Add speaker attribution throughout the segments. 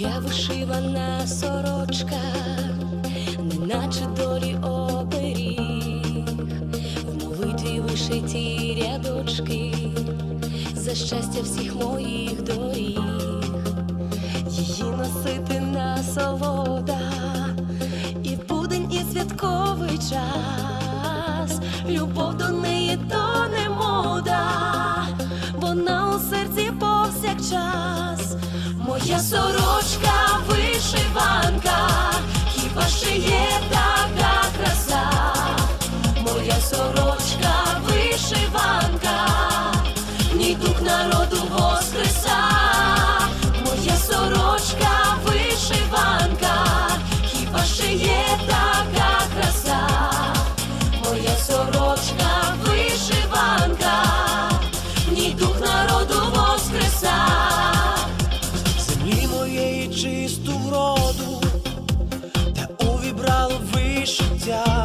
Speaker 1: Моя вишивана сорочка, неначе долі оберіг, в молитві вишиті рядочки, за щастя всіх моїх доріг, її носити на і сорочка вишиванка, в ній дух народу воскреса. Моя сорочка вишиванка, хіба ще є така краса? Моя сорочка вишиванка, в ній дух народу воскреса.
Speaker 2: землі моєї чисту вроду, та увібрало вишиття,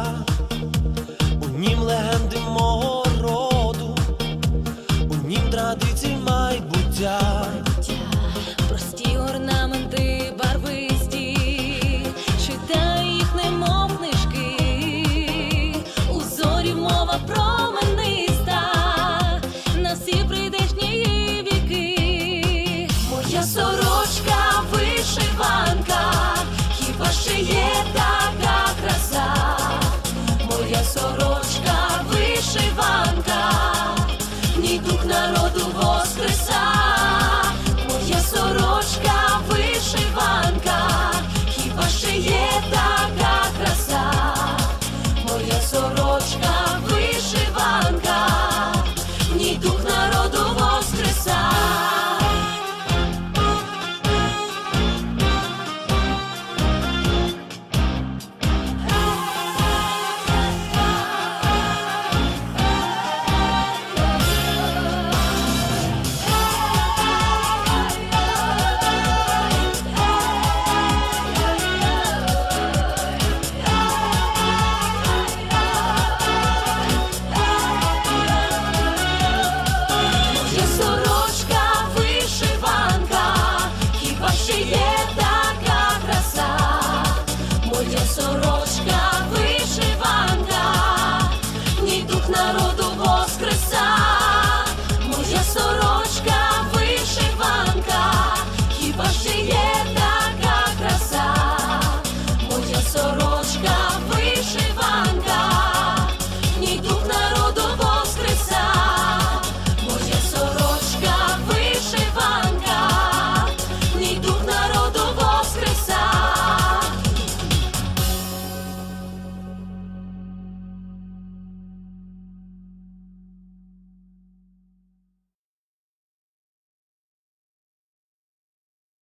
Speaker 1: сорочка вишиванка, хіба ще є така краса? Моя сорочка дорожка.